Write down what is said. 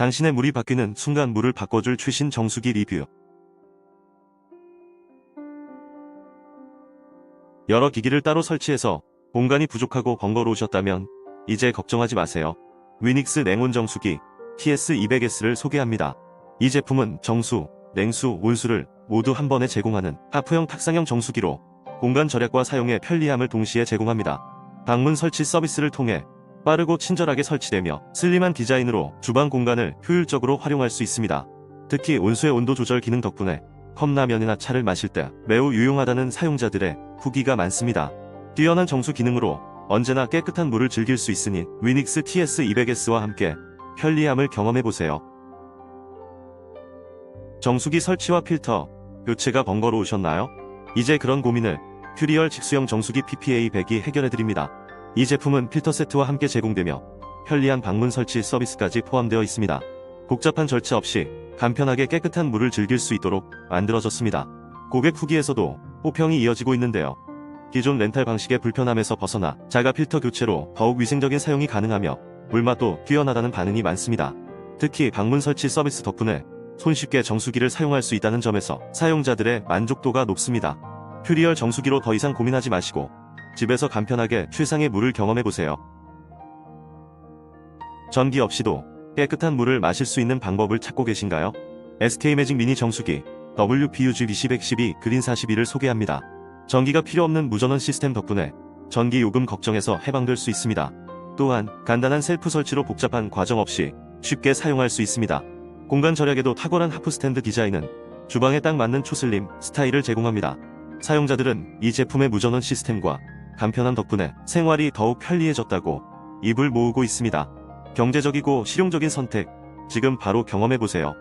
당신의 물이 바뀌는 순간 물을 바꿔줄 최신 정수기 리뷰. 여러 기기를 따로 설치해서 공간이 부족하고 번거로우셨다면 이제 걱정하지 마세요. 위닉스 냉온 정수기 TS200S를 소개합니다. 이 제품은 정수, 냉수, 온수를 모두 한 번에 제공하는 하프형 탁상형 정수기로 공간 절약과 사용의 편리함을 동시에 제공합니다. 방문 설치 서비스를 통해 빠르고 친절하게 설치되며 슬림한 디자인으로 주방 공간을 효율적으로 활용할 수 있습니다. 특히 온수의 온도 조절 기능 덕분에 컵라면이나 차를 마실 때 매우 유용하다는 사용자들의 후기가 많습니다. 뛰어난 정수 기능으로 언제나 깨끗한 물을 즐길 수 있으니 위닉스 TS200S와 함께 편리함을 경험해보세요. 정수기 설치와 필터, 교체가 번거로우셨나요? 이제 그런 고민을 퓨리얼 직수형 정수기 PPA 100이 해결해드립니다. 이 제품은 필터 세트와 함께 제공되며 편리한 방문 설치 서비스까지 포함되어 있습니다. 복잡한 절차 없이 간편하게 깨끗한 물을 즐길 수 있도록 만들어졌습니다. 고객 후기에서도 호평이 이어지고 있는데요. 기존 렌탈 방식의 불편함에서 벗어나 자가 필터 교체로 더욱 위생적인 사용이 가능하며 물맛도 뛰어나다는 반응이 많습니다. 특히 방문 설치 서비스 덕분에 손쉽게 정수기를 사용할 수 있다는 점에서 사용자들의 만족도가 높습니다. 퓨리얼 정수기로 더 이상 고민하지 마시고 집에서 간편하게 최상의 물을 경험해보세요. 전기 없이도 깨끗한 물을 마실 수 있는 방법을 찾고 계신가요? SK 매직 미니 정수기 WPUG BC112 그린 42를 소개합니다. 전기가 필요 없는 무전원 시스템 덕분에 전기 요금 걱정에서 해방될 수 있습니다. 또한 간단한 셀프 설치로 복잡한 과정 없이 쉽게 사용할 수 있습니다. 공간 절약에도 탁월한 하프 스탠드 디자인은 주방에 딱 맞는 초슬림 스타일을 제공합니다. 사용자들은 이 제품의 무전원 시스템과 간편함 덕분에 생활이 더욱 편리해졌다고 입을 모으고 있습니다. 경제적이고 실용적인 선택, 지금 바로 경험해보세요.